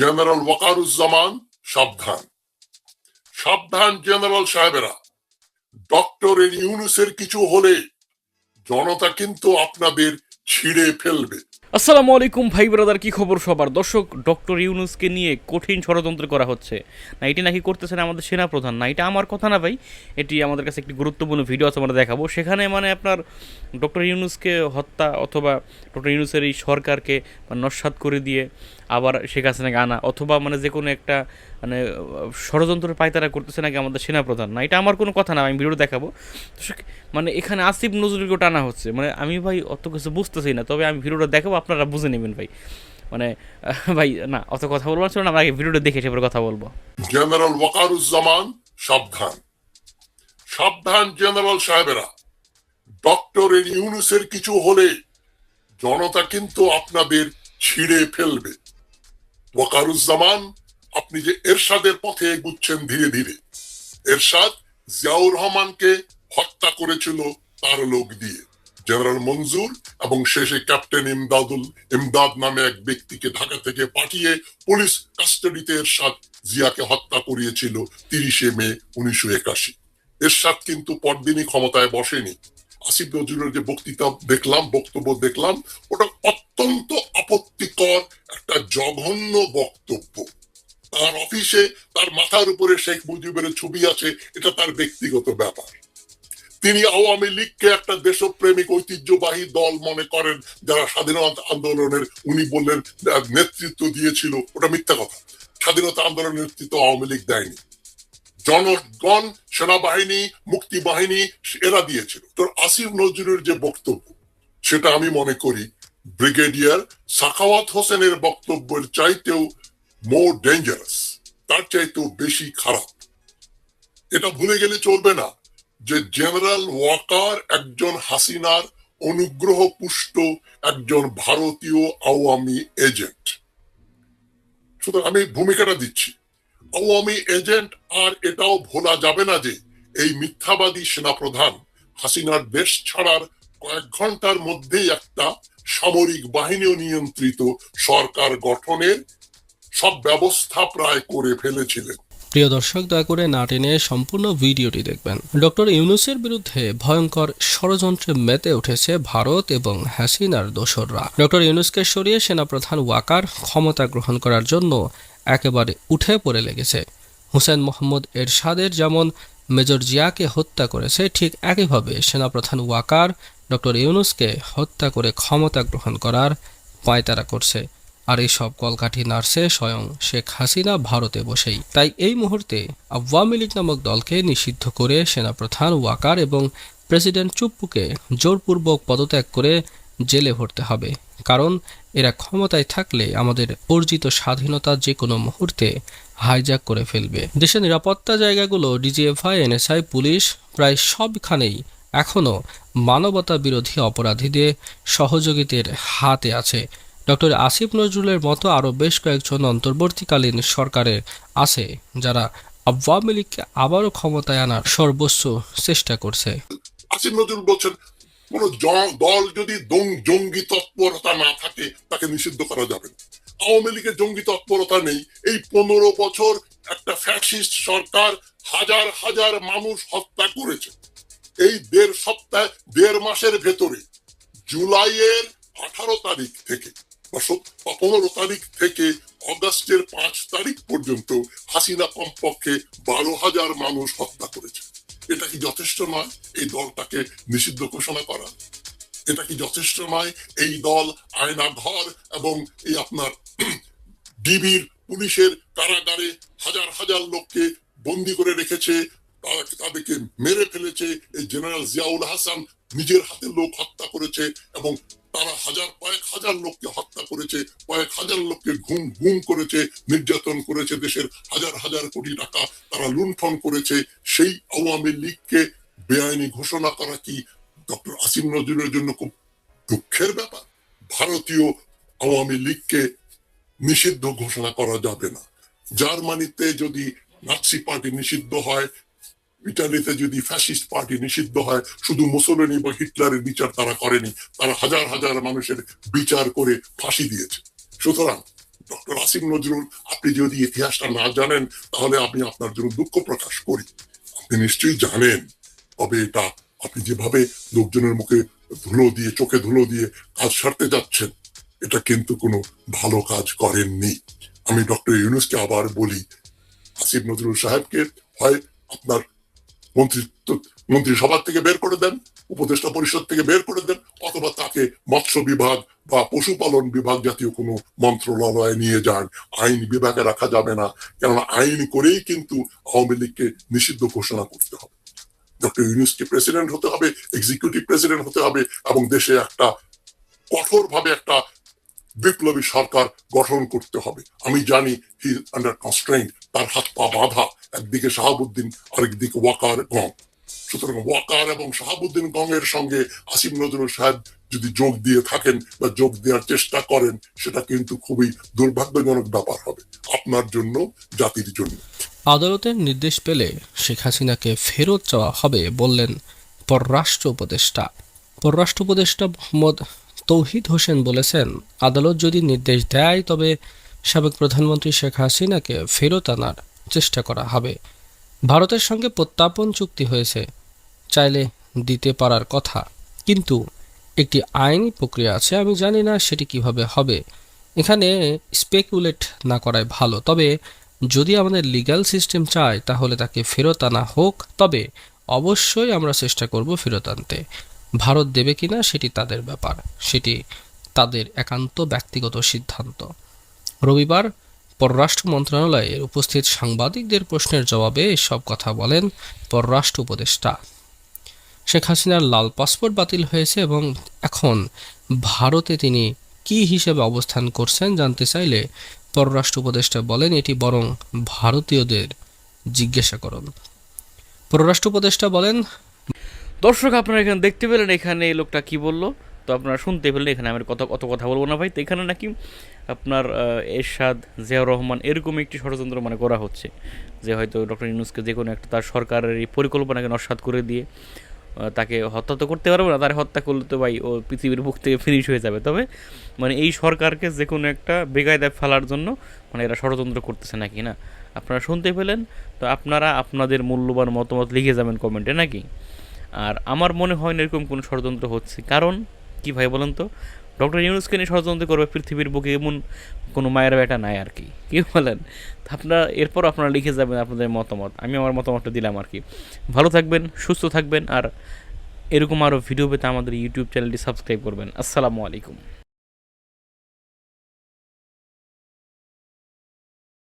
General Wakeruzzaman, সাবধান। সাবধান general সাহেবেরা doctor ইউনুসের কিছু হলে জনতা কিন্তু আপনাদের ছিঁড়ে ফেলবে। আসসালামু আলাইকুম ভাই ব্রাদার, কি খবর সবার? দর্শক, ডক্টর ইউনুসকে নিয়ে কঠিন ষড়যন্ত্র করা হচ্ছে। না এটি নাকি করতেছেন আমাদের সেনাপ্রধান? না এটা আমার কথা না ভাই, এটি আমাদের কাছে একটি গুরুত্বপূর্ণ ভিডিও আছে, আমরা দেখাবো। সেখানে মানে আপনার ডক্টর ইউনুসকে হত্যা অথবা ডক্টর ইউনুসের এই সরকারকে নস্বাত করে দিয়ে আবার শেখ হাসিনাকে আনা, অথবা মানে যে কোনো একটা মানে ষড়যন্ত্রের পায়তারা করতেছে নাকি আমাদের সেনাপ্রধান। না, এটা আমার কোনো কথা না, আমি ভিডিও দেখাবো। মানে এখানে আসিফ নজরুলকে টানা হচ্ছে। মানে আমি ভাই অত কিছু বুঝতেছি না, তবে আমি ভিডিওটা দেখাবো, আপনারা বুঝে নেবেন ভাই। মানে ভাই, না, অত কথা বলব না আমরা আগে ভিডিওটা দেখে সেপরে কথা বলব। জেনারেল ওয়াকারুজ্জামান সাবধান। সাবধান জেনারেল সাহেবেরা। ডক্টরের ইউনুসের কিছু হলে জনতা কিন্তু আপনাদের ছিঁড়ে ফেলবে। ওয়াকারুজ্জামান আপনি যে এরশাদের পথে এগুচ্ছেন ধীরে ধীরে। এরশাদ জিয়াউর রহমানকে হত্যা করেছিল তার লোক দিয়ে। জেনারেল মঞ্জুর এবং শেষে ক্যাপ্টেন ইমদাদুল ইমদাদ নামে এক ব্যক্তিকে ঢাকা থেকে পাঠিয়ে পুলিশ কাস্টাডিতে এরশাদ জিয়াকে হত্যা করিয়েছিল তিরিশে মে উনিশশো একাশি। এরশাদ কিন্তু পরদিনই ক্ষমতায় বসেনি। আসিফ নজরুলের বক্তৃতা দেখলাম, বক্তব্য দেখলাম, ওটা অত্যন্ত আপত্তিকর একটা জঘন্য বক্তব্য। তার অফিসে তার মাথার উপরে শেখ মুজিবের ছবি আছে, এটা তার ব্যক্তিগত ব্যাপার। তিনি আওয়ামী লীগকে একটা দেশপ্রেমিক, ঐতিহ্যবাহী দল মনে করেন, যারা স্বাধীনতা আন্দোলনের, উনি বললেন, নেতৃত্ব দিয়েছিল। ওটা মিথ্যা কথা। স্বাধীনতা আন্দোলনের নেতৃত্ব আওয়ামী লীগ দেয়নি। জনগণ, সেনাবাহিনী মুক্তি বাহিনী এরা দিয়েছিল। তোর আসিফ নজরুলের যে বক্তব্য, সেটা আমি মনে করি ব্রিগেডিয়ার সাখাওয়াত হোসেনের বক্তব্যের চাইতেও মোর ডেঞ্জারাস তার চাইতেও বেশি খারাপ। এটা ভুলে গেলে চলবে না যে জেনারেল ওয়াকার একজন হাসিনার অনুগ্রহ পুষ্ট একজন ভারতীয় আওয়ামী এজেন্ট। সুতরাং আমি ভূমিকাটা দিচ্ছি। আওয়ামী এজেন্ট আর এটাও ভোলা যাবে না যে এই মিথ্যাবাদী সেনাপ্রধান হাসিনার দেশ ছাড়ার কয়েক ঘণ্টার মধ্যেই একটা সামরিক বাহিনীও নিয়ন্ত্রিত সরকার গঠনের সব ব্যবস্থা প্রায় করে ফেলেছিলেন। প্রিয় দর্শক, দয়া করে না টেনে সম্পূর্ণ ভিডিওটি দেখবেন। ডক্টর ইউনুসের বিরুদ্ধে ভয়ঙ্কর ষড়যন্ত্রে মেতে উঠেছে ভারত এবং হাসিনার দোসররা। ডক্টর ইউনুসকে সরিয়ে সেনাপ্রধান ওয়াকার ক্ষমতা গ্রহণ করার জন্য একেবারে উঠে পড়ে লেগেছে। হুসেন মোহাম্মদ এরশাদের যেমন মেজর জিয়াকে হত্যা করেছে, ঠিক একইভাবে সেনাপ্রধান ওয়াকার, ডক্টর ইউনুসকে হত্যা করে ক্ষমতা গ্রহণ করার পায়তারা করছে। আর এই সব কলকাঠি নার্সে স্বয়ং শেখ হাসিনা ভারতে বসেই। তাই এই মুহূর্তে আওয়ামী লীগ নামক দলকে নিষিদ্ধ করে সেনাপ্রধান ওয়াকার এবং প্রেসিডেন্ট চুপ্পুকে জোরপূর্বক পদত্যাগ করে জেলে ভরতে হবে। কারণ এরা ক্ষমতায় থাকলে আমাদের অর্জিত স্বাধীনতা যে কোনো মুহূর্তে হাইজ্যাক করে ফেলবে। দেশের নিরাপত্তা জায়গাগুলো ডিজিএফআই এনএসআই পুলিশ প্রায় সবখানেই এখনও মানবতা বিরোধী অপরাধীদের সহযোগিতার হাতে আছে। ডক্টর আসিফ নজরুলের মতো আরও বেশ কয়েকজন অন্তর্বর্তীকালীন সরকারে আছে, যারা আওয়ামী লীগকে আবারও ক্ষমতায় আনার সর্বোচ্চ চেষ্টা করছে। আসিফ নজরুল বলছেন কোন দল যদি জঙ্গি তৎপরতা না থাকে, তাকে নিষিদ্ধ করা যাবে না। আওয়ামী লীগের জঙ্গি তৎপরতা নেই। এই পনেরো বছর একটা ফ্যাসিস্ট সরকার হাজার হাজার মানুষ হত্যা করেছে। এই দেড় সপ্তাহ, দেড় মাসের ভেতরে, জুলাইয়ের আঠারো তারিখ থেকে পনেরো তারিখ থেকে অগাস্টের পাঁচ তারিখ পর্যন্ত হাসিনা কমপক্ষে বারো হাজার মানুষ হত্যা করেছে। এটা কি যথেষ্ট নয়? এই দলটাকে নিষিদ্ধ ঘোষণা করা। এটা কি যথেষ্ট নয়? এই দল আয়না ঘর এবং এই আপনার ডিবির পুলিশের কারাগারে হাজার হাজার লোককে বন্দি করে রেখেছে তাদেরকে মেরে ফেলেছে, এই জেনারেল জিয়াউল হাসান নিজের হাতে লোক হত্যা করেছে এবং তারা হাজার, কয়েক হাজার লোককে হত্যা করেছে, কয়েক হাজার লোককে ঘুম ঘুম করেছে, নির্যাতন করেছে দেশের হাজার হাজার কোটি টাকা তারা লুণ্ঠন করেছে। সেই আওয়ামী লীগকে বেআইনি ঘোষণা করা কি ডক্টর আসিম নজরুলের জন্য খুব দুঃখের ব্যাপার? ভারতীয় আওয়ামী লীগকে নিষিদ্ধ ঘোষণা করা যাবে না। জার্মানিতে যদি নাৎসি পার্টি নিষিদ্ধ হয় ইটালিতে যদি ফ্যাসিস্ট পার্টি নিষিদ্ধ হয়, শুধু মুসলিনি বা হিটলারের বিচার তারা করেনি, তারা হাজার হাজার মানুষের বিচার করে ফাঁসি দিয়েছে। সুতরাং ডক্টর আসিম নজরুল, আপনি যদি ইতিহাসটা না জানেন, তাহলে আমি আপনার জন্য দুঃখ প্রকাশ করি। আপনি নিশ্চয়ই জানেন, তবে এটা আপনি যেভাবে লোকজনের মুখে ধুলো দিয়ে, চোখে ধুলো দিয়ে কাজ সারতে যাচ্ছেন, এটা কিন্তু কোনো ভালো কাজ করেননি। আমি ডক্টর ইউনুসকে আবার বলি, আসিফ নজরুল সাহেবকে, হয় আপনার মন্ত্রিত্ব মন্ত্রিসভা থেকে বের করে দেন, উপদেষ্টা পরিষদ থেকে বের করে দেন, অথবা তাকে মৎস্য বিভাগ বা পশুপালন বিভাগ জাতীয় কোনো মন্ত্রণালয়ে নিয়ে যান। আইন বিভাগে রাখা যাবে না, কেননা আইন করেই কিন্তু আওয়ামী লীগকে নিষিদ্ধ ঘোষণা করতে হবে। ডক্টর ইউনুসকে প্রেসিডেন্ট হতে হবে, এক্সিকিউটিভ প্রেসিডেন্ট হতে হবে, এবং দেশে একটা কঠোরভাবে একটা বিপ্লবী সরকার গঠন করতে হবে। আমি জানি হি আন্ডার কনস্ট্রেন্ট তার হাত পা বাঁধা একদিকে শাহাবুদ্দিন, আরেকদিকে ওয়াকার গং। সুতরাং ওয়াকার এবং শাহাবুদ্দিন গং এর সঙ্গে আসিম নজরুল সাহেব যদি যোগ দিয়ে থাকেন বা যোগ দেওয়ার চেষ্টা করেন, সেটা কিন্তু খুবই দুর্ভাগ্যজনক ব্যাপার হবে আপনার জন্য, জাতির জন্য। আদালতের নির্দেশ পেলে শেখ হাসিনাকে ফেরত চাওয়া হবে বললেন পররাষ্ট্র উপদেষ্টা। পররাষ্ট্র উপদেষ্টা মোহাম্মদ তৌহিদ হোসেন বলেছেন, আদালত যদি নির্দেশ দেয়, তবে সাবেক প্রধানমন্ত্রী শেখ হাসিনাকে ফেরত আনার চেষ্টা করা হবে। ভারতের সঙ্গে প্রত্যাপন চুক্তি হয়েছে, চাইলে দিতে পারার কথা। কিন্তু একটি আইনি প্রক্রিয়া আছে, আমি জানি না সেটি কীভাবে হবে। এখানে স্পেকুলেট না করাই ভালো। তবে যদি আমাদের লিগ্যাল সিস্টেম চায়, তাহলে তাকে ফেরত আনা হোক। তবে অবশ্যই আমরা চেষ্টা করব ফেরত আনতে। ভারত দেবে কিনা, সেটি তাদের ব্যাপার। সেটি তাদের একান্ত ব্যক্তিগত সিদ্ধান্ত। রবিবার পররাষ্ট্র মন্ত্রণালয়ের উপস্থিত সাংবাদিকদের প্রশ্নের জবাবে এসব কথা বলেন পররাষ্ট্র উপদেষ্টা। শেখ হাসিনার লাল পাসপোর্ট বাতিল হয়েছে এবং এখন ভারতে তিনি কি হিসেবে অবস্থান করছেন জানতে চাইলে পররাষ্ট্র উপদেষ্টা বলেন, এটি বরং ভারতীয়দের জিজ্ঞাসা করুন পররাষ্ট্র উপদেষ্টা বলেন, দর্শক, আপনারা এখানে দেখতে পেলেন এখানে এই লোকটা কি বলল? তো আপনারা শুনতে পেলেন, এখানে আমি কত অত কথা বলব না ভাই। তো এখানে নাকি আপনার এরশাদ জিয়াউর রহমান এরকম একটি ষড়যন্ত্র মানে করা হচ্ছে যে হয়তো ডক্টর ইউনুসকে যে কোনো একটা তার সরকারের এই পরিকল্পনাকে নস্বাত করে দিয়ে তাকে হত্যা তো করতে পারবে না, তার হত্যা করলে তো ভাই ও পৃথিবীর বুক থেকে ফিনিশ হয়ে যাবে। তবে মানে এই সরকারকে যে কোনো একটা বেকায়দায় ফেলার জন্য মানে এরা ষড়যন্ত্র করতেছে নাকি না? আপনারা শুনতে পেলেন? তো আপনারা আপনাদের মূল্যবান মতামত লিখে যাবেন কমেন্টে, নাকি? আর আমার মনে হয় না এরকম কোনো ষড়যন্ত্র হচ্ছে। কারণ কি ভাই বলেন তো? ডক্টর ইউনুসকে নিয়ে ষড়যন্ত্র করবে পৃথিবীর বুকে এমন কোনো মায়ের বেটা নাই আর কি। কি বলেন? আপনারা, এরপর আপনারা লিখে যাবেন আপনাদের মতামত। আমি আমার মতামতটা দিলাম আর কি। ভালো থাকবেন, সুস্থ থাকবেন আর এরকম আরও ভিডিও পেতে আমাদের ইউটিউব চ্যানেলটি সাবস্ক্রাইব করবেন। আসসালামু আলাইকুম।